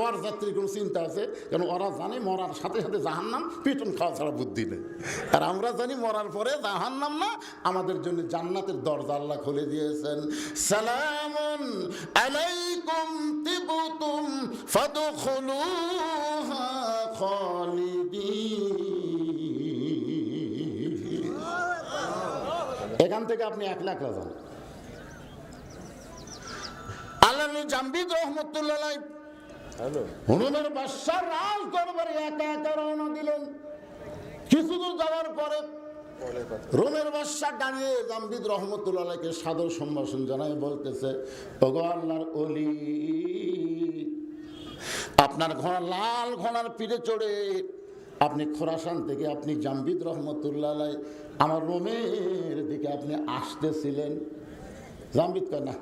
বর যাত্রীর কোনো চিন্তা আছে? কারণ ওরা জানে মরার সাথে সাথে জাহান্নাম পিটন খাওয়া ছাড়া বুদ্ধি নেই। আর আমরা জানি মরার পরে জাহান্নাম না, আমাদের জন্য জান্নাতের দরজা আল্লাহ খুলে দিয়েছেন। সালামুন আলাইকুম তিবতুম ফাদখুলুহা এখান থেকে আপনি এক লাখ রাজান। আল্লাহ জাম্বিদ রহমতুল্লাহ হনুমের বাদশাহ রাজ দরবারে একা একা রওনা দিলেন। কিছু দূর যাওয়ার পরে রোমের বাদশাহ দাঁড়িয়ে জাম্বিদ রহমতুল্লাহকে সাদর সম্ভাষণ জানাই বলতেছে আল্লাহর অলি আপনার ঘোড়া লাল ঘোড়ার পিঠে চড়ে আপনি খোরাসান থেকে আপনি জাম্বিদ রহমতুল্লাহ আমার রোমের দিকে আপনি আসতেছিলেন। জাম্বিদ কয় না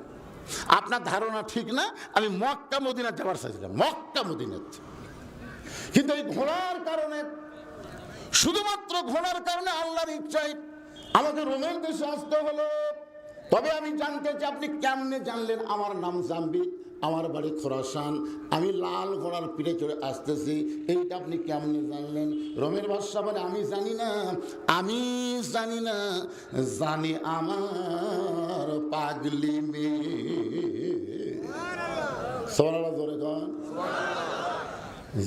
আপনার ধারণা ঠিক না, আমি মক্কা মদিনা যাবার চাইছিলাম। মক্কা, মদিনার কিন্তু এই ঘোড়ার কারণে, শুধুমাত্র ঘোড়ার কারণে আল্লাহর ইচ্ছায় আমাকে রোমের দেশে আসতে হলো। তবে আমি জানতে চাই, আপনি কেমনে জানলেন আমার নাম জাম্বিদ আমার বাড়ি খোরাসান। আমি লাল ঘোড়ার পিঠে চড়ে আসতেছি। এইটা আপনি কেমনে জানলেন? রমের ভাষা বলে, আমি জানি না, আমি জানি না, জানি আমার পাগলি মেয়ে। কন।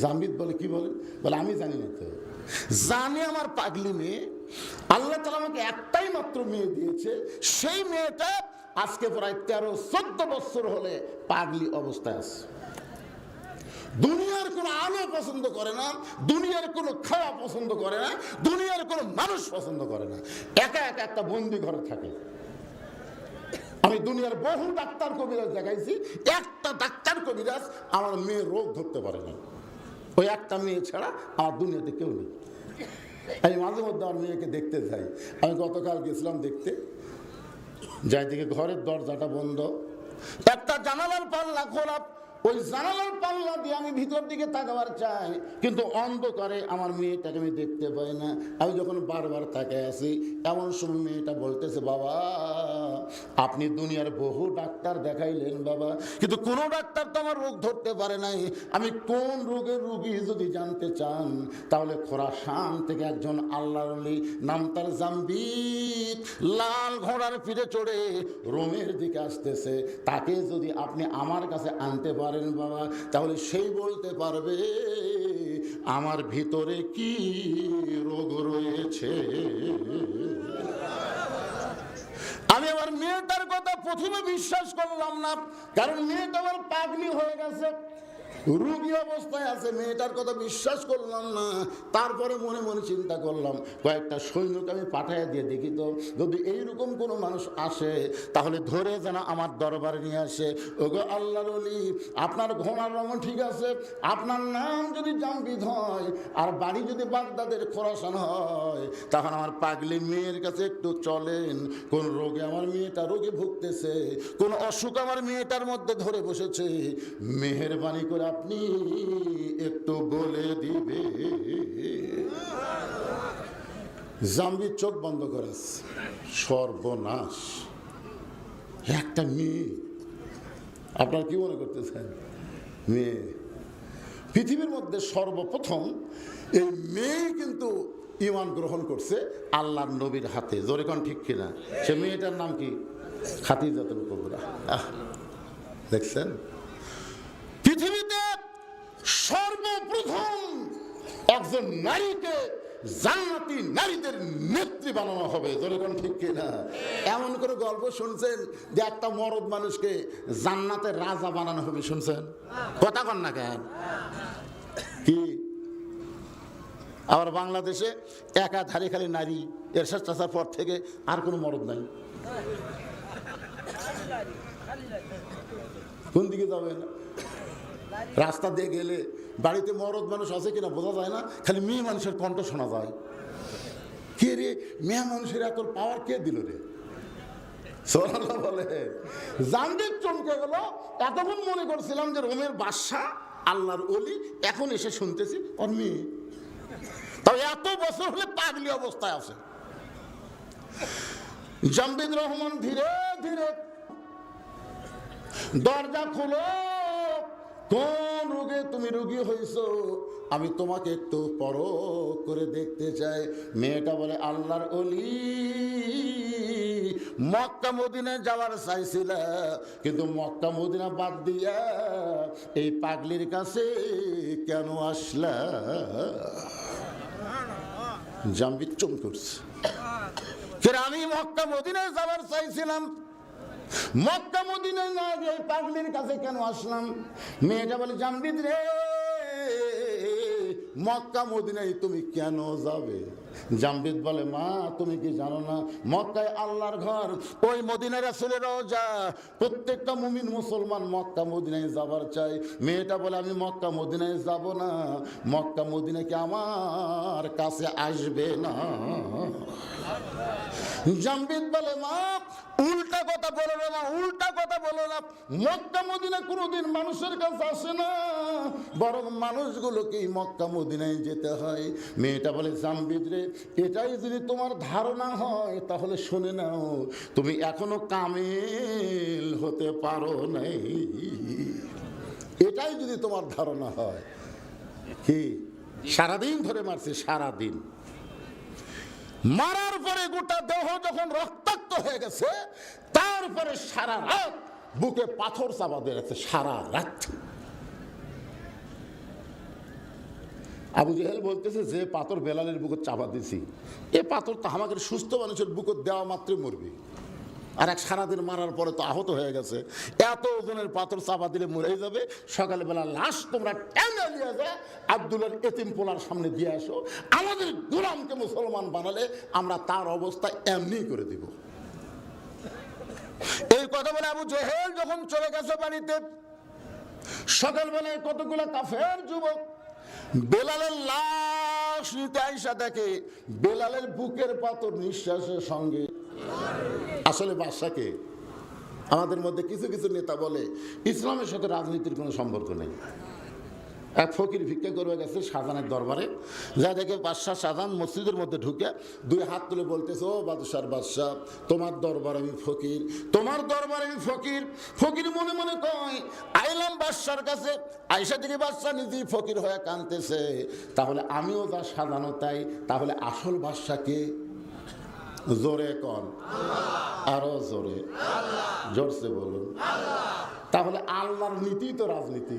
জাম্বিদ বলে, কি বলে? বলে, আমি জানি না তো। জানে আমার পাগলি মেয়ে। আল্লাহ তালা আমাকে একটাই মাত্র মেয়ে দিয়েছে। সেই মেয়েটা আজকে প্রায় তেরো, চোদ্দ বছর হলে পাগলি অবস্থায় আছে। দুনিয়ার কোনো আলো পছন্দ করে না, দুনিয়ার কোনো খাওয়া পছন্দ করে না, দুনিয়ার কোনো মানুষ পছন্দ করে না। একা একা একটা বন্দি ঘরে থাকে। আমি দুনিয়ার বহু ডাক্তার কবিরাজ দেখাইছি, একটা ডাক্তার কবিরাজ আমার মেয়ে রোগ ধরতে পারে না ওই একটা মেয়ে ছাড়া আমার দুনিয়াতে কেউ নেই। আমি মাঝে মধ্যে আমার মেয়েকে দেখতে যাই। আমি গতকাল গেছিলাম দেখতে। যাই দিকে ঘরের দরজাটা বন্ধ। একটা জানালার পাল্লা খোলা ওই জানালার পাল্লা দিয়ে আমি ভিতর দিকে তাকাবার চাই। কিন্তু অন্ধকারে আমার মেয়েটাকে আমি দেখতে পাই না। আমি যখন বারবার তাকায় আসি এমন সময় মেয়েটা বলতেছে, বাবা আপনি দুনিয়ার বহু ডাক্তার দেখাইলেন বাবা, কিন্তু কোনো ডাক্তার তো আমার রোগ ধরতে পারে নাই। আমি কোন রোগের রুগী যদি জানতে চান, তাহলে খোরাসান থেকে একজন আল্লাহর অলি, নাম তার লাল ঘোড়ার ফিরে চড়ে রোমের দিকে আসতেছে। তাকে যদি আপনি আমার কাছে আনতে পারেন বাবা, তাহলে সেই বলতে পারবে, আমার ভিতরে কি রোগ রয়েছে? আমি আমার মেয়েটার কথা প্রথমে বিশ্বাস করলাম না কারণ মেয়েটা আমার পাগলি হয়ে গেছে। রুগী অবস্থায় আছে, মেয়েটার কথা বিশ্বাস করলাম না, তারপরে মনে মনে চিন্তা করলাম, কয়েকটা সৈন্যকে আমি পাঠাইয়া দিয়ে দেখি তো, যদি এইরকম কোনো মানুষ আসে, তাহলে ধরে যেন আমার দরবারে নিয়ে আসে। ওগো আল্লাহর অলি আপনার ঘোড়ার রঙ ঠিক আছে, আপনার নাম যদি জাম্বিদ হয়, আর বাড়ি যদি বাগদাদের খোরাসান হয় তখন আমার পাগলি মেয়ের কাছে একটু চলেন, কোন রোগে আমার মেয়েটা রোগে ভুগতেছে, কোন অসুখ আমার মেয়েটার মধ্যে ধরে বসেছে, মেহরবানি করে আপনি একটু বলে দিবে। জাম্বি চোখ বন্ধ করে। সর্বনাশ। একটা মেয়ে। আপনার কি মনে করতেছেন? মেয়ে। পৃথিবীর মধ্যে সর্বপ্রথম এই মেয়ে কিন্তু ইমান গ্রহণ করছে আল্লাহ নবীর হাতে। জোরে কোন ঠিক কিনা? সে মেয়েটার নাম কি? খাতিজাতুল কবরা। দেখছেন? পৃথিবীতে সর্বপ্রথম একজন নারীকে জান্নাতি নারীদের নেত্রী বানানো হবে। যেরকম ঠিক কিনা? এমন করে গল্প শুনছেন যে একটা মরদ মানুষকে জান্নাতের রাজা বানানো হবে, শুনছেন? কথা কন না কেন? কি? আবার বাংলাদেশে একাধারে খালি নারী, এর চাষার পর থেকে আর কোনো মরদ নাই। কোন দিকে যাবেন? রাস্তা দিয়ে গেলে বাড়িতে মরদ মানুষ আছে কিনা বোঝা যায় না, খালি মেয়ে মানুষের কণ্ঠ শোনা যায়। কে রে? মেয়ে মানুষের এত পাওয়ার কে দিল রে? বলে। জানদের চমকে গেল, এতক্ষণ মনে করছিলাম যে রোমের বাদশাহ, আল্লাহর অলি এখন এসে শুনতেছি ওর মেয়ে। তবে এত বছর হলে পাগলি অবস্থায় আছে। জাম্বিদ রহমান ধীরে ধীরে দরজা খুলো কোন রোগে তুমি রুগী হয়েছ? আমি তোমাকে একটু পর করে দেখতে চাই। মেয়েটা বলে, আল্লাহর অলি মক্কা, মদিনায় যাওয়ার চাইছিল। কিন্তু মক্কা, মদিনা বাদ দিয়া এই পাগলির কাছে কেন আসলা? জাম্বির চম করছে। আমি মক্কা, মদিনায় যাওয়ার চাইছিলাম। মক্কা মদিনায় না গিয়ে পাগলির কাছে কেন আসলাম? মেয়েটা বলে জাম্বিদ রে, মক্কা মদিনায় তুমি কেন যাবে? জাম্বিদ বলে, মা, তুমি কি জানো না? মক্কায় আল্লাহর ঘর, ওই মদিনার আসলে রোজা প্রত্যেকটা মুমিন মুসলমান মক্কা মদিনায় যাবার চাই মেয়েটা বলে, আমি মক্কা মদিনায় যাব না। মক্কা মদিনা কি আমার কাছে আসবে না? জাম্বিদ বলে, মা, উল্টা কথা বলো না উল্টা কথা বলো না। মক্কা মদিনা কোনোদিন মানুষের কাছে আসে না। বরং মানুষগুলোকেই মক্কা মদিনায় যেতে হয়। মেয়েটা বলে, জাম্বিদ রে, এটাই যদি তোমার ধারণা হয়, তাহলে শুনে নাও, তুমি এখনও কামেল হতে পারো নাই। এটাই যদি তোমার ধারণা হয়। কি? সারাদিন ধরে মারছে, সারাদিন। মারার পরে গোটা দেহ যখন রক্তাক্ত হয়ে গেছে তারপরে সারা রাত বুকে পাথর চাপা দিয়ে গেছে, সারা রাত। আবু জেহেল বলতেছে, যে পাথর বেলালের বুকে চাপা দিছি, এ পাথর তো আমাকে সুস্থ মানুষের বুকে দেওয়া মাত্রই মরবে। আর এক সারাদিন মারার পরে তো আহত হয়ে গেছে। এত ওজনের পাথর চাপা দিলে মরে যাবে। সকালবেলা লাশ তোমরা টেনে নিয়ে যায় আব্দুলের এতিম পোলার সামনে দিয়ে আসো। আমাদের গোলামকে মুসলমান বানালে আমরা তার অবস্থা এমনি করে দিব। এই কথা বলে আবু জেহেল যখন চলে গেছে বাড়িতে সকালবেলায় কতগুলো কাফের যুবক বেলালের লাশ নিতে আইসা দেখে বেলালের বুকের পাথর নিঃশ্বাসের সঙ্গে আসলে বাদশাকে আমাদের মধ্যে কিছু কিছু নেতা বলে, ইসলামের সাথে রাজনীতির কোনো সম্পর্ক নেই। এক ফকির ভিক্ষা করবে গেছে শাহজানের দরবারে, যা দেখে বাদশাহ শাহজান মসজিদের মধ্যে ঢুকে দুই হাত তুলে বলতেছে, ও বাদশার বাদশাহ, তোমার দরবার আমি ফকির, তোমার দরবার আমি ফকির। ফকির মনে মনে কয়, আইলাম বাদশার কাছে আইসা থেকে বাদশাহ নিজেই ফকির হয়ে কানতেছে তাহলে আমিও যা সাজানো তাই, তাহলে আসল বাদশাকে জোরে কন। আরও জোরে। জোরসে বলুন। তাহলে আল্লাহর নীতি তো রাজনীতি।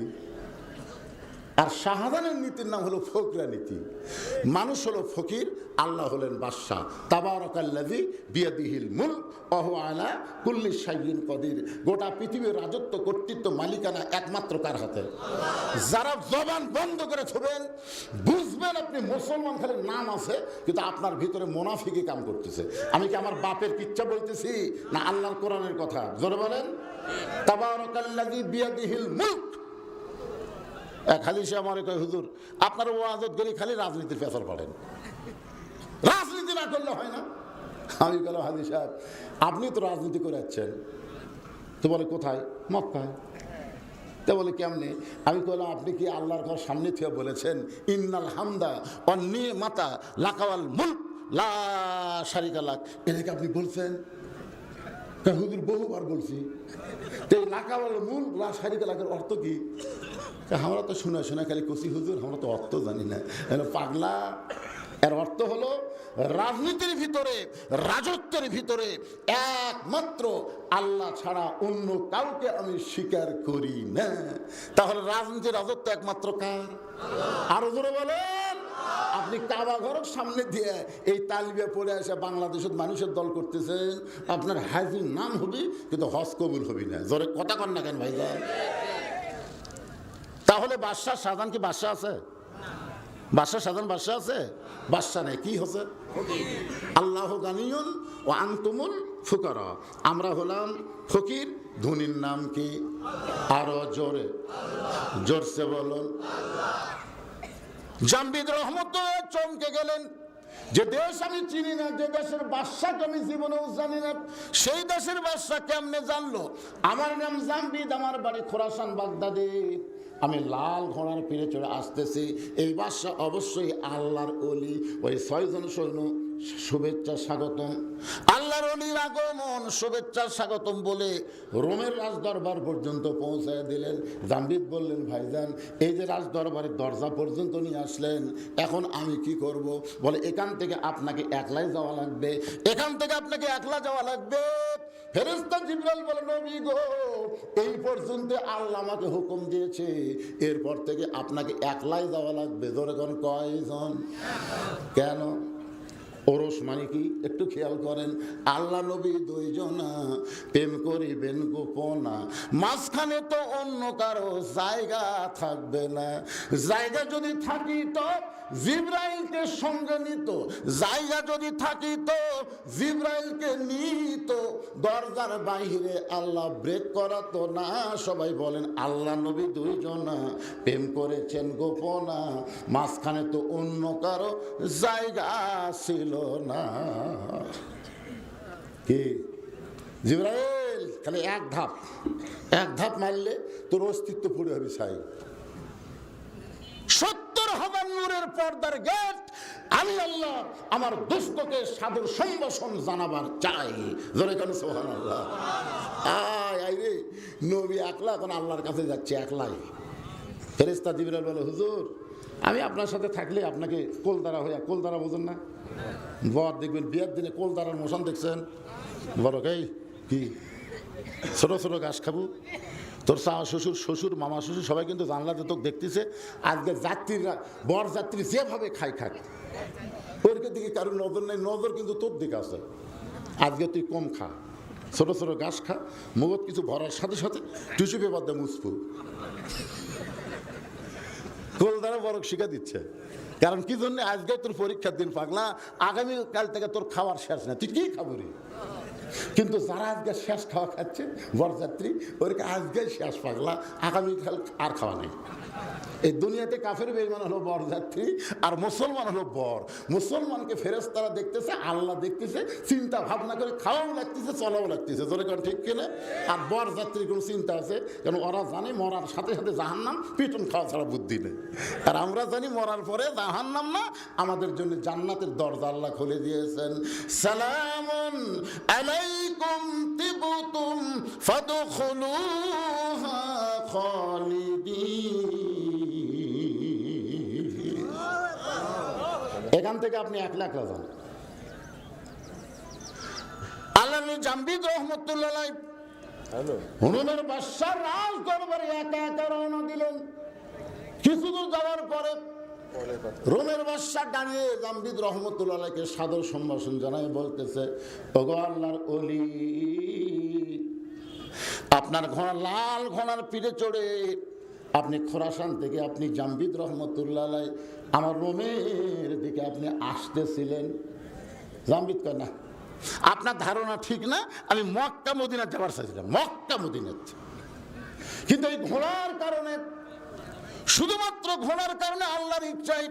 আর শাহজাহানের নীতির নাম হলো ফকরা নীতি। মানুষ হলো ফকির, আল্লাহ হলেন বাদশাহ। তাবারকাল্লাজি বিয়াদিহিল মুল অহ আলা কুল্লি সাইবিন কদির। গোটা পৃথিবীর রাজত্ব, কর্তৃত্ব, মালিকানা একমাত্র কার হাতে? যারা জবান বন্ধ করে থবেন বুঝবেন আপনি মুসলমান, খালি নাম আছে, কিন্তু আপনার ভিতরে মোনাফিকে কাম করতেছে। আমি কি আমার বাপের কিচ্ছা বলতেছি, না আল্লাহর কোরআনের কথা? জোরে বলেন। তাবারকাল্লাজি বিয়াদিহিল মুল্ক এক হাদিস আমার কয় হুজুর, আপনার ওয়াজত গেলে খালি রাজনীতির পেছর পড়েন। রাজনীতি না করলে হয় না। আমি গেলাম হাদিস সাহেব, আপনি তো রাজনীতি করে যাচ্ছেন তো বলে, কোথায়? মক্কায়। তো বলে, কেমনে? আমি বললাম আপনি কি আল্লাহর ঘর সামনে থেকে বলেছেন, ইন্নাল হামদা অন্যে মাতা লাকাওয়াল মুল্ক, লা শারিকা লাক? এটাকে আপনি বলছেন হুজুর বহুবার বলছি, তো এই মূল লা শারিকা লাকের অর্থ কি? আমরা তো শুনে শুনে খালি কষি হুজুর, আমরা তো অর্থ জানি না। পাগলা, এর অর্থ হলো রাজনীতির ভিতরে, রাজত্বের ভিতরে একমাত্র আল্লাহ ছাড়া অন্য কাউকে আমি স্বীকার করি না। তাহলে রাজনীতির রাজত্ব একমাত্র কার? আরও জোরে বলেন আপনি কাবা ঘরের সামনে দিয়ে এই তালিবে পড়ে এসে বাংলাদেশের মানুষের দল করতেছেন আপনার হাজির নাম হবে, কিন্তু হজ কবুল হবি না। জোরে কথা কন না কেন ভাইজান? তাহলে বাদশাহ সাধারণ কি বাদশাহ আছে? বাদশাহ সাধারণ বাদশাহ আছে? বাদশাহ নেই, কি হচ্ছে? আল্লাহ গানিয়ন ও আন্তমুল ফুকর। আমরা হলাম ফকির, ধনির নাম কি? আরও জোরে, জোরসে বলুন। জাম্বিদ রহমত চমকে গেলেন। যে দেশ আমি চিনি না, যে দেশের বাদশাকে আমি জীবনেও জানি না, সেই দেশের বাদশা কেমনে জানলো? আমার নাম জাম্বিদ, আমার বাড়ি খোরাসান, বাগদাদে। আমি লাল ঘোড়ার পিড়ে চড়ে আসতেছি। এই বাদশা অবশ্যই আল্লাহর অলি ওই ছয়জন সৈন্য শুভেচ্ছা স্বাগতম। আল্লাহর অলির আগমন, শুভেচ্ছা স্বাগতম বলে রোমের রাজদরবার পর্যন্ত পৌঁছায় দিলেন। জাম্বিদ বললেন, ভাইজান, এই যে রাজদরবারের দরজা পর্যন্ত নিয়ে আসলেন, এখন আমি কি করব? বলে, এখান থেকে আপনাকে একলাই যাওয়া লাগবে, এখান থেকে আপনাকে একলা যাওয়া লাগবে। গো, এই পর্যন্ত আল্লাহ আমাকে হুকুম দিয়েছে, এরপর থেকে আপনাকে একলাই যাওয়া লাগবে। ধরে কয়জন? কেন? ওরস মানে কি একটু খেয়াল করেন, আল্লাহ নবী দুইজনা, প্রেম করিবেন গোপনা। মাঝখানে তো অন্য কারও জায়গা থাকবে না। জায়গা যদি থাকি তো জিব্রাইলকে সঙ্গে নিত। জায়গা যদি থাকি তো জিব্রাইলকে নিত। দরজার বাইরে আল্লাহ ব্রেক করাতো না। সবাই বলেন, আল্লাহ নবী দুইজনা প্রেম করেছেন গোপনা। মাঝখানে তো অন্য কারও জায়গা ছিল না। কি? জিব্রাইল খালি এক ধাপ এক ধাপ মারলে তোর অস্তিত্ব পুড়ে হবে, সাই। সত্তর হাজার নূরের পর্দার গেট আমি আল্লাহ আমার দুস্থকে সাধুর সম্ভাষণ জানাবার চাই। জোরে কেন সোহান আল্লাহ আয় আয় রে, নবী একলা, এখন আল্লাহর কাছে যাচ্ছে একলাই। ফেরেস্তা জিবরাল বলে, হুজুর, আমি আপনার সাথে থাকলে আপনাকে কোলদারা হইয়া, কোলদারা বোঝেন না? বর দেখবেন, বিয়ের দিনে কোলদারার মোশন দেখছেন? বড় এই কি? ছোট ছোট ঘাস খাব? তোর চা শ্বশুর শ্বশুর, মামা, শ্বশুর সবাই কিন্তু জানলাতে তোকে দেখতেছে। আজকে যাত্রীরা, বর যাত্রী যেভাবে খাই খাক ওর দিকে কারোর নজর নেই, নজর কিন্তু তোর দিকে আছে। আজকে তুই কম খা, ছোট ছোট ঘাস খা মুগত কিছু ভরার সাথে সাথে টিস্যু পেপার দিয়ে মুসফু কোল দ্বারা বরক শিখা দিচ্ছে। কারণ কি জন্য? আজকে তোর পরীক্ষার দিন পাগলা। আগামীকাল থেকে তোর খাওয়ার শেষ না। তুই কি খাব রে কিন্তু যারা আজকে শেষ খাওয়া খাচ্ছে, বরযাত্রী ওরকে আজকে শেষ পাগলা। আগামীকাল আর খাওয়া নেই। এই দুনিয়াতে কাফের বেইমান হলো বরযাত্রী আর মুসলমান হলো বর। মুসলমানকে ফেরেস তারা দেখতেছে, আল্লাহ দেখতেছে, চিন্তা ভাবনা করে খাওয়াও লাগতেছে, চলাও লাগতেছে। তোরে কারণ ঠিক কিনা? আর বরযাত্রীর কোনো চিন্তা আছে? কারণ ওরা জানে মরার সাথে সাথে জাহান্নাম, পিটন খাওয়া ছাড়া বুদ্ধি নেই। আর আমরা জানি মরার পরে জাহান্নাম না, আমাদের জন্য জান্নাতের দরজা আল্লাহ খুলে দিয়েছেন। সালামুন আলাইকুম তিবতুম ফাদখুলুহা খালিদিন। এখান থেকে আপনি এক লাখ যান আল্লাহ জাম্বিদ রহমতুল্লাহ। হনুমের বাদশাহ রাজ দরবারে একা একা রওনা দিলেন। কিছু দূর যাওয়ার পরে রোমের বাদশাহ দাঁড়িয়ে জাম্বিদ রহমতুল্লাহকে সাদর সম্ভাষণ জানাই বলতেছে, ওগো অলি আপনার ঘোড়া লাল ঘোড়ার পিঠে চড়ে আপনি খোরাসান থেকে আপনি জাম্বিদ রহমতুল্লাহ আমার রোমের দিকে আপনি আসতেছিলেন। জাম্বিদ কয়, না, আপনার ধারণা ঠিক না, আমি মক্কা মদিনা যাবার চাইছিলাম, মক্কা মদিনাত কিন্তু এই ঘোড়ার কারণে শুধুমাত্র ঘোড়ার কারণে আল্লাহর ইচ্ছায়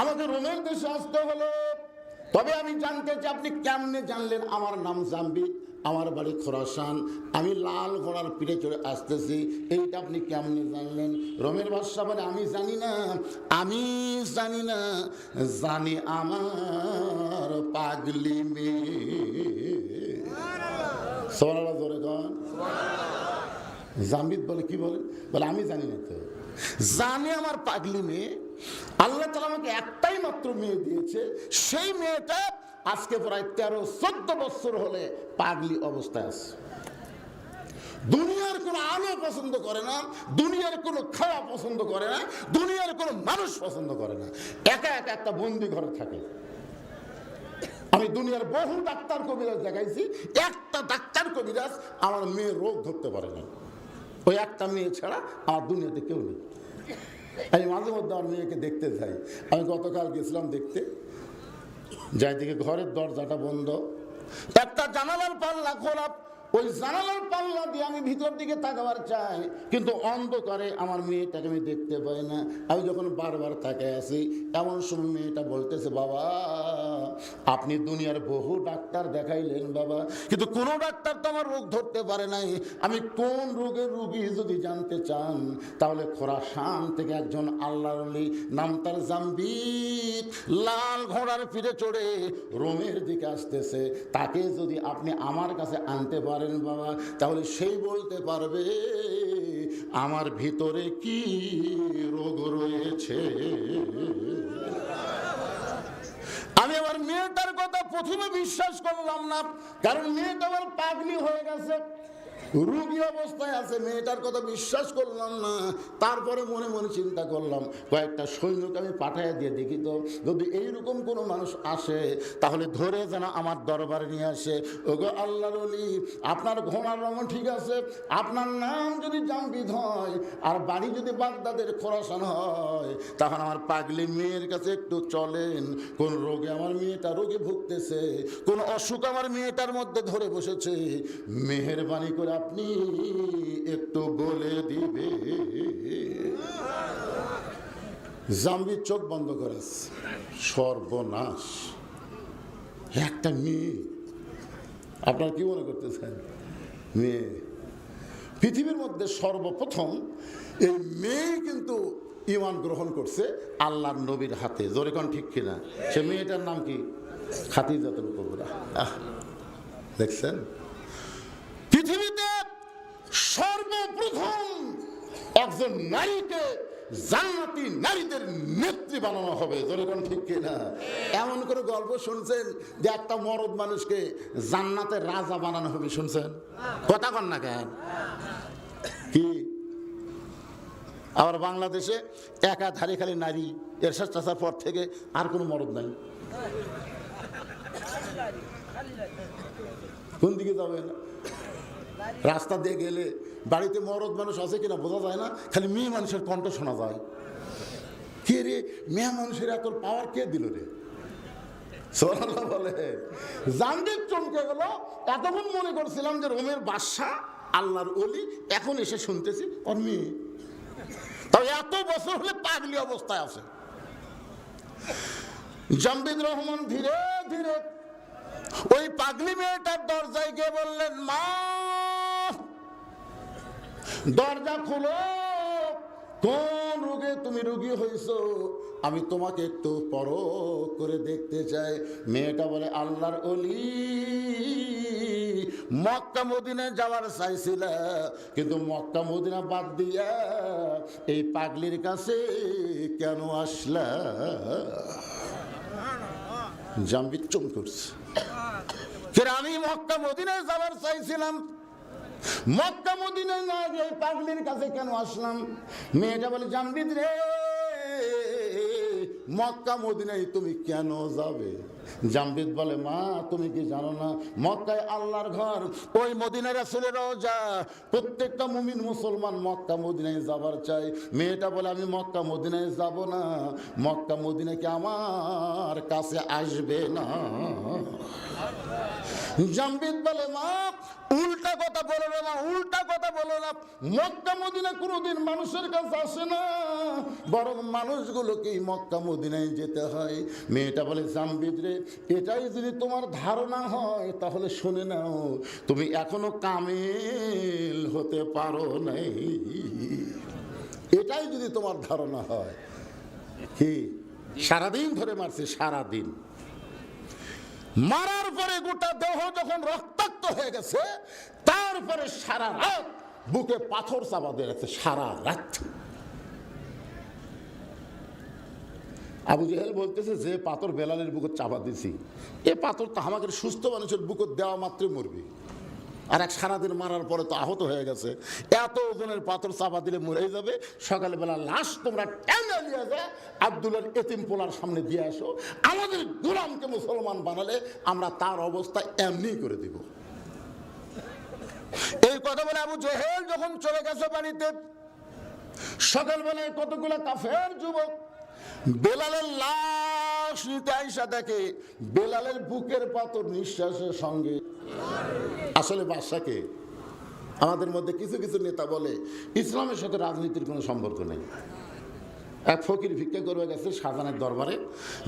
আমাকে রোমের দেশে আসতে হলো। তবে আমি জানতে চাই, আপনি কেমনে জানলেন আমার নাম জাম্বি আমার বাড়ি খোরাসান। আমি লাল ঘোড়ার পিঠে চড়ে আসতেছি। এইটা আপনি কেমনে জানলেন? রোমের বাদশা বলে, আমি জানি না, আমি জানি না, জানি আমার পাগলি মেয়ে। জোরে কন জাম্বিদ বলে, কি বলে? বলে, আমি জানি না তো। জানে আমার পাগলি মেয়ে, আল্লাহ তালা আমাকে একটাই মাত্র মেয়ে দিয়েছে, সেই মেয়েটা আজকে প্রায় তেরো, চোদ্দ বছর হলে পাগলি অবস্থায় আছে। দুনিয়ার কোনো আলো পছন্দ করে না, দুনিয়ার কোনো খাওয়া পছন্দ করে না, দুনিয়ার কোনো মানুষ পছন্দ করে না। একা একা একটা বন্দি ঘরে থাকে। আমি দুনিয়ার বহু ডাক্তার কবিরাজ দেখাইছি, একটা ডাক্তার কবিরাজ আমার মেয়ে রোগ ধরতে পারে না ওই একটা মেয়ে ছাড়া আমার দুনিয়াতে কেউ নেই। আমি মাঝে মধ্যে আমার মেয়েকে দেখতে যাই। আমি গতকাল গেছিলাম দেখতে। যাই দিকে ঘরের দরজাটা বন্ধ। একটা জানালার পাল্লা খোলা ওই জানালার পাল্লা দিয়ে আমি ভিতর দিকে তাকাবার চাই। কিন্তু অন্ধকারে আমার মেয়েটাকে আমি দেখতে পাই না। আমি যখন বারবার তাকায় আছি, এমন সময় মেয়েটা বলতেছে, বাবা আপনি দুনিয়ার বহু ডাক্তার দেখাইলেন বাবা, কিন্তু কোনো ডাক্তার তো আমার রোগ ধরতে পারে নাই। আমি কোন রোগের রোগী যদি জানতে চান, তাহলে খোরাসান থেকে একজন আল্লাহর অলি, নাম তার জাম্বিত লাল ঘোড়ার ফিরে চড়ে রোমের দিকে আসতেছে। তাকে যদি আপনি আমার কাছে আনতে পারেন বাবা, তাহলে সেই বলতে পারবে, আমার ভিতরে কি রোগ রয়েছে আমি আমার মেয়েটার কথা প্রথমে বিশ্বাস করলাম না কারণ মেয়েটা আমার পাগলি হয়ে গেছে। রুগী অবস্থায় আছে, মেয়েটার কথা বিশ্বাস করলাম না। তারপরে মনে মনে চিন্তা করলাম, কয়েকটা সৈন্যকে আমি পাঠাইয়া দিয়ে দেখি তো, যদি এইরকম কোনো মানুষ আসে, তাহলে ধরে যেন আমার দরবারে নিয়ে আসে। ওগো আল্লাহর আপনার ঘোড়ার রঙ ঠিক আছে, আপনার নাম যদি জাম্বিদ হয়, আর বাড়ি যদি বাগদাদের খোরাসান হয় তখন আমার পাগলি মেয়ের কাছে একটু চলেন। কোন রোগে আমার মেয়েটা রোগে ভুগতেছে, কোন অসুখ আমার মেয়েটার মধ্যে ধরে বসেছে। মেহেরবানি করে আপনি একটু বলে দিবে। জাম্বির চোখ বন্ধ করে সর্বনাশ। একটা মেয়ে। আপনার কি মনে করতেছেন? মেয়ে। পৃথিবীর মধ্যে সর্বপ্রথম এই মেয়ে কিন্তু ইমান গ্রহণ করছে আল্লাহর নবীর হাতে। জোরে কোন ঠিক কিনা? সে মেয়েটার নাম কি? খাতিজাতুল কবরা। দেখছেন? সর্বপ্রথম একজন নারীকে জান্নাতি নারীদের নেত্রী বানানো হবে। জোরে কোন ঠিক কিনা? এমন করে গল্প শুনছেন যে একটা মরদ মানুষকে জান্নাতের রাজা বানানো হবে, শুনছেন? কথা কন না কেন? কি? আবার বাংলাদেশে একাধারে খালি নারী, এর চাষার পর থেকে আর কোনো মরদ নাই। কোন দিকে যাবেন? রাস্তা দিয়ে গেলে বাড়িতে মরদ মানুষ আছে কিনা বোঝা যায় না, খালি মেয়ে মানুষের কণ্ঠ শোনা যায়। কে রে, মেয়ে মানুষের এত পাওয়ার কে দিল রে? বলে। জানদের চমকে গেল, এতক্ষণ মনে করছিলাম যে রোমের বাদশাহ, আল্লাহর অলি এখন এসে শুনতেছি ওর মেয়ে। তবে এত বছর হলে পাগলি অবস্থায় আছে। জাম্বিদ রহমান ধীরে ধীরে ওই পাগলি মেয়েটার দরজায় গিয়ে বললেন, মা দরজা খুলো। কোন রোগে তুমি রোগী হয়েছো? আমি তোমাকে একটু পরখ করে দেখতে চাই। মেয়েটা বলে, আল্লাহর অলি মক্কা, মদিনায় যাওয়ার চাইছিল। কিন্তু মক্কা, মদিনা বাদ দিয়া এই পাগলির কাছে কেন আসলা? জাম্বিত চুম করছে। ফের আমি মক্কা, মদিনায় যাওয়ার চাইছিলাম। মক্কা মদিনায় না যে পাগলির কাছে কেন আসলাম? মেয়েটা বলে জানবিদ রে, মক্কা মদিনায় তুমি কেন যাবে? জাম্বিদ বলে, মা, তুমি কি জানো না? মক্কায় আল্লাহর ঘর, ওই মদিনায় রাসূলের রওজা। প্রত্যেকটা মুমিন মুসলমান মক্কা মদিনায় যাবার চাই মেয়েটা বলে, আমি মক্কা মদিনায় যাব না। মক্কা মদিনা কি আমার কাছে আসবে না? জাম্বিদ বলে, মা, উল্টা কথা বলো না উল্টা কথা বলো না। মক্কা মদিনা কোনোদিন মানুষের কাছে আসে না। বরং মানুষগুলোকেই মক্কা মদিনায় যেতে হয়। মেয়েটা বলে জাম্বিদ রে এটাই যদি তোমার ধারণা হয়, তাহলে শুনে নাও, তুমি এখনও কামেল হতে পারো নাই। এটাই যদি তোমার ধারণা হয়, কি? সারাদিন ধরে মারছে, সারাদিন। মারার পরে গোটা দেহ যখন রক্তাক্ত হয়ে গেছে, তারপরে সারা রাত বুকে পাথর চাপা দিয়ে গেছে সারা রাত। আবু জেহেল বলতেছে, যে পাথর বেলালের বুকে চাপা দিছি, এ পাথর তো আমাদের সুস্থ মানুষের বুকে দেওয়া মাত্রই মরবি। আর এক সারাদিন মারার পরে তো আহত হয়ে গেছে। এত ওজনের পাথর চাপা দিলে মরে যাবে। সকালবেলা লাশ তোমরা টেনে নিয়ে যায় আব্দুলের এতিম পোলার সামনে দিয়ে আসো। আমাদের গোলামকে মুসলমান বানালে আমরা তার অবস্থা এমনি করে দিব। এই কথা বলে আবু জেহেল যখন চলে গেছে বাড়িতে, সকালবেলায় কতগুলো কাফের যুবক বেলালের লাশ নিতে আইসা দেখে বেলালের বুকের পাথর নিঃশ্বাসের সঙ্গে। আসলে বাদশাকে আমাদের মধ্যে কিছু কিছু নেতা বলে ইসলামের সাথে রাজনীতির কোনো সম্পর্ক নেই। এক ফকির ভিক্ষা করবে গেছে শাহজানের দরবারে।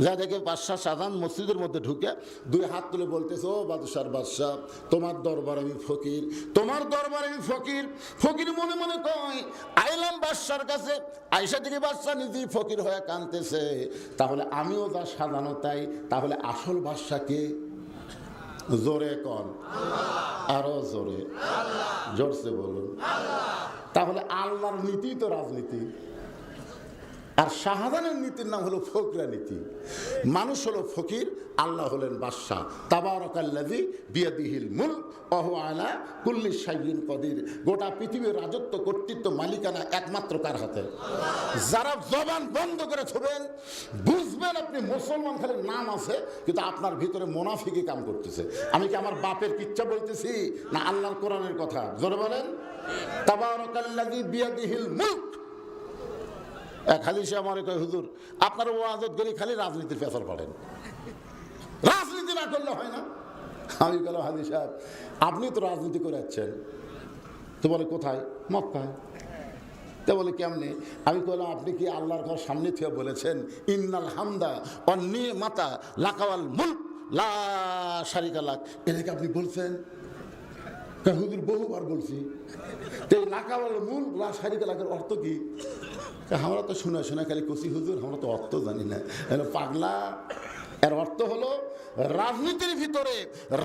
যা দেখে বাদশাহ শাহজান মসজিদের মধ্যে ঢুকে দুই হাত তুলে বলতেছে, ও বাদশার বাদশাহ, তোমার দরবার আমি ফকির, তোমার দরবারে আমি ফকির। ফকির মনে মনে কয়, আইলাম বাদশার কাছে আইসা থেকে বাদশাহ নিজেই ফকির হয়ে কানতেছে তাহলে আমিও যা সাজানো তাই, তাহলে আসল বাদশাকে জোরে কন। আরও জোরে। জোরসে বলুন। তাহলে আল্লাহর নীতি তো রাজনীতি। আর শাহজাহানের নীতির নাম হলো ফকরা নীতি। মানুষ হলো ফকির, আল্লাহ হলেন বাদশাহ। তাবারকাল্লাজি বিয়াদিহিল মুল অহ আলা কুল্লি সাইবিন কদির। গোটা পৃথিবীর রাজত্ব, কর্তৃত্ব, মালিকানা একমাত্র কার হাতে? যারা জবান বন্ধ করে থবেন বুঝবেন আপনি মুসলমান, খালি নাম আছে, কিন্তু আপনার ভিতরে মোনাফিকি কাম করতেছে। আমি কি আমার বাপের কিচ্ছা বলতেছি, না আল্লাহর কোরআনের কথা? জোরে বলেন। তাবারকাল্লাজি বিয়াদিহিল মুল্ক এক হাদিসে আমার কয়, হুজুর, আপনার ওয়াজত গেলে খালি রাজনীতির পেছর পড়েন। রাজনীতি না করলে হয় না। আমি গেলাম হাদি সাহেব, আপনি তো রাজনীতি করে যাচ্ছেন তো বলে, কোথায়? মক্কায়। তো বলে, কেমনে? আমি বললাম আপনি কি আল্লাহর ঘর সামনে থেকে বলেছেন, ইন্নাল হামদা অন্নি মাতা লাকাওয়াল মুল্ক, লা শারিকা লাক? এটাকে আপনি বলছেন? হুজুর বহুবার বলছি তো এই মূল লা শারিকা লাকের অর্থ কি? আমরা তো শোনা শোনা খালি কচি হুজুর, আমরা তো অর্থ জানি না। পাগলা, এর অর্থ হলো রাজনীতির ভিতরে,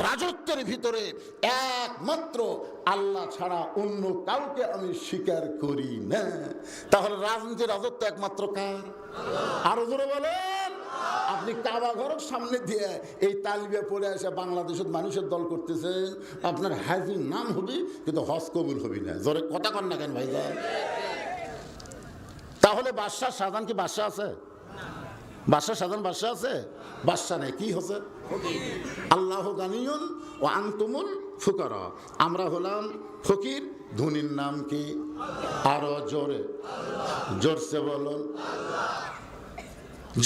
রাজত্বের ভিতরে একমাত্র আল্লাহ ছাড়া অন্য কাউকে আমি স্বীকার করি না। তাহলে রাজনীতির রাজত্ব একমাত্র কার? আরও জোরে বলেন আপনি কাবা ঘরের সামনে দিয়ে এই তালিবে পড়ে এসে বাংলাদেশের মানুষের দল করতেছে। আপনার হাজির নাম হবে, কিন্তু হজ কবুল হবি না। জোরে কথা কন না কেন ভাই তাহলে বাদশাহ সাধারণ কি বাদশাহ আছে? বাদশাহ সাধারণ বাদশাহ আছে? বাদশাহ নেই, কি হচ্ছে? আল্লাহ গানিয়ন ও আংতুমুল ফুকর। আমরা হলাম ফকির, ধনির নাম কি? আরও জোরে, জোরসে বলুন।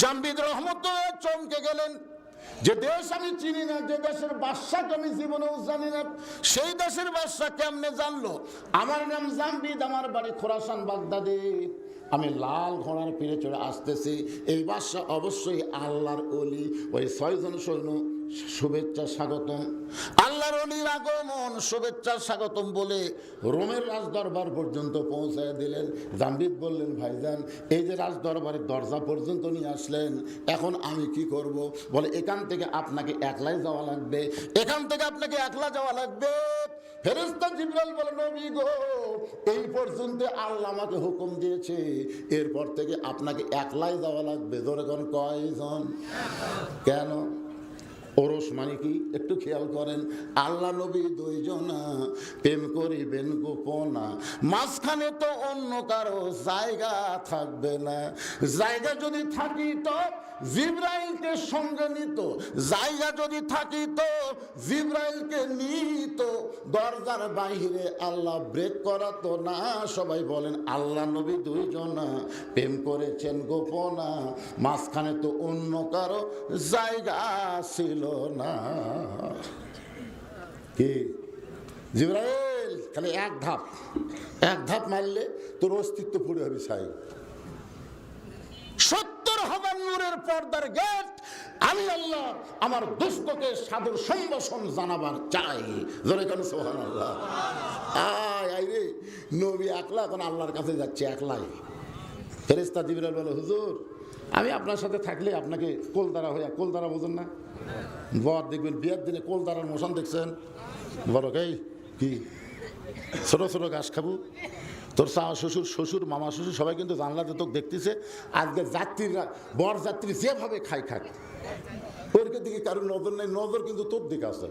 জাম্বিদ রহমত চমকে গেলেন। যে দেশ আমি চিনি না, যে দেশের বাদশাকে আমি জীবনেও জানি না, সেই দেশের বাদশা কেমনে জানলো? আমার নাম জাম্বিদ, আমার বাড়ি খোরাসান, বাগদাদে। আমি লাল ঘোড়ার পিড়ে চড়ে আসতেছি। এই বাদশা অবশ্যই আল্লাহর অলি ওই ছয়জন সৈন্য শুভেচ্ছা স্বাগতম। আল্লাহর অলির আগমন, শুভেচ্ছা স্বাগতম বলে রোমের রাজ দরবার পর্যন্ত পৌঁছায় দিলেন। জাম্বিদ বললেন, ভাইজান, এই যে রাজ দরবারের দরজা পর্যন্ত নিয়ে আসলেন, এখন আমি কি করব? বলে, এখান থেকে আপনাকে একলাই যাওয়া লাগবে, এখান থেকে আপনাকে একলা যাওয়া লাগবে। গো, এই পর্যন্ত আল্লাহ আমাকে হুকুম দিয়েছে, এরপর থেকে আপনাকে একলাই যাওয়া লাগবে। ধরে কয়জন? কেন? ওরস মানে কি একটু খেয়াল করেন, আল্লাহ নবী দুইজনা, প্রেম করিবেন গোপনা। মাঝখানে তো অন্য কারও জায়গা থাকবে না। জায়গা যদি থাকি তো জিব্রাইলকে সঙ্গে নিত। জায়গা যদি থাকি তো জিব্রাইলকে নিত। দরজার বাইরে আল্লাহ ব্রেক করাতো না। সবাই বলেন, আল্লাহ নবী দুইজনা প্রেম করেছেন গোপনা। মাঝখানে তো অন্য কারও জায়গা ছিল না। কি? জিব্রাইল খালি এক ধাপ এক ধাপ মারলে তোর অস্তিত্ব পুড়ে হবে সাই সত্তর হাজার নূরের পর্দার গেট আমি আল্লাহ আমার দুস্থকে সাধুর সম্ভাষণ জানাবার চাই। জোরে কেন সোহান আল্লাহ আয় আয় রে, নবী একলা, এখন আল্লাহর কাছে যাচ্ছে একলাই। ফেরেস্তা জিবরাল বলে, হুজুর আমি আপনার সাথে থাকলে আপনাকে কোলদারা হইয়া, কোলদারা বোঝেন না? বর দেখবেন, বিয়ের দিনে কোলদারার মোশন দেখছেন। বড় এই কি? ছোট ছোট ঘাস খাব? তোর চা শ্বশুর শ্বশুর, মামা শ্বশুর সবাই কিন্তু জানলাতে তোকে দেখতেছে। আজকে যাত্রীরা, বর যাত্রী যেভাবে খাই খাক ওর দিকে কারোর নজর নেই, নজর কিন্তু তোর দিকে আছে।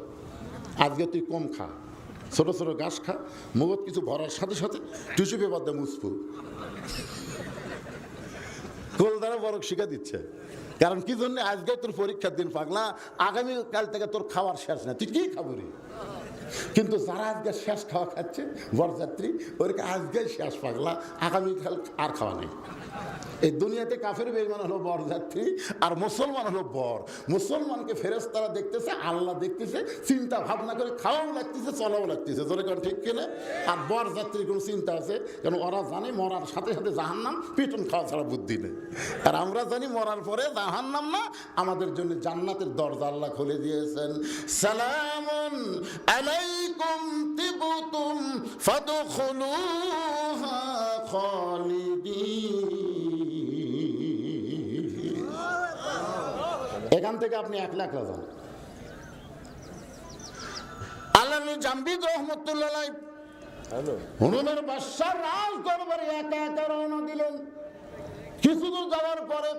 আজকে তুই কম খা। ছোট ছোট ঘাস খা মুগত কিছু ভরার সাথে সাথে টিস্যু পেপার দিয়ে মুসফু কোল দ্বারা বরং শিখা দিচ্ছে। কারণ কি জন্য? আজকে তোর পরীক্ষার দিন পাগলা। আগামীকাল থেকে তোর খাওয়ার শেষ না। তুই কি খাব রে কিন্তু যারা আজকে শেষ খাওয়া খাচ্ছে, বরযাত্রী ওরকে আজকে শেষ পাগলা। আগামীকাল আর খাওয়া নেই। এই দুনিয়াতে কাফের বেইমান হলো বরযাত্রী আর মুসলমান হলো বর। মুসলমানকে ফেরেস্তারা দেখতেছে, আল্লাহ দেখতেছে, চিন্তা ভাবনা করে খাওয়াও লাগতেছে, চলাও লাগতেছে। তোরে কোন ঠিক কিনা? আর বরযাত্রীর কোনো চিন্তা আছে? কারণ ওরা জানে মরার সাথে সাথে জাহান্নাম, পিটন খাওয়া ছাড়া বুদ্ধি নেই। আর আমরা জানি মরার পরে জাহান্নাম না, আমাদের জন্য জান্নাতের দরজা আল্লাহ খুলে দিয়েছেন। সালামুন আলাইকুম তিবতুম ফাদখুলুহা খালিদিন। এখান থেকে আপনি এক লাখ রাজান। আল্লাহ জাম্বিদ রহমতুল্লাহ হনুমের বাদশাহ রাজ দরবারে একা একা রওনা দিলেন। কিছু দূর যাওয়ার পরে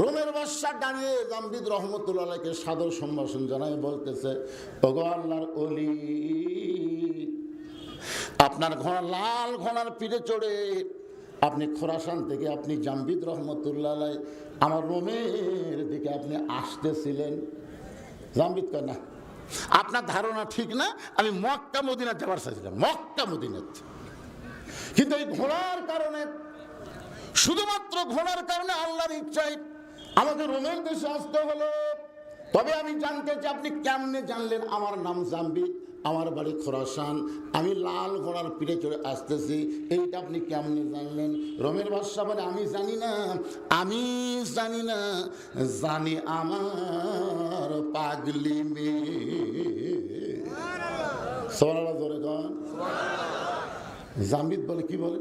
রোমের বাদশাহ দাঁড়িয়ে জাম্বিদ রহমতুল্লাহকে সাদর সম্ভাষণ জানাই বলতেছে ওগো আল্লাহর অলি আপনার ঘোড়া লাল ঘোড়ার পিঠে চড়ে আপনি খোরাসান থেকে আপনি জাম্বিদ রহমতুল্লাহ আমার রোমের দিকে আপনি আসতেছিলেন। জাম্বিদ কয় আপনার ধারণা ঠিক না, আমি মক্কা মদিনা যাবার চাইছিলাম, মক্কা মদিনাত কিন্তু এই ঘোড়ার কারণে, শুধুমাত্র ঘোড়ার কারণে আল্লাহর ইচ্ছায় আমাকে রোমের দেশে আসতে হলো। তবে আমি জানতে চাই, আপনি কেমনে জানলেন আমার নাম জাম্বিদ? আমার বাড়ি খোরাসান। আমি লাল ঘোড়ার পিঠে চড়ে আসতেছি। এইটা আপনি কেমনে জানলেন? রমের ভাষা বলে আমি জানি না আমি জানি না জানি আমার পাগলি মেয়ে। সরালা জোরে কন। জামিদ বলে কি বলে?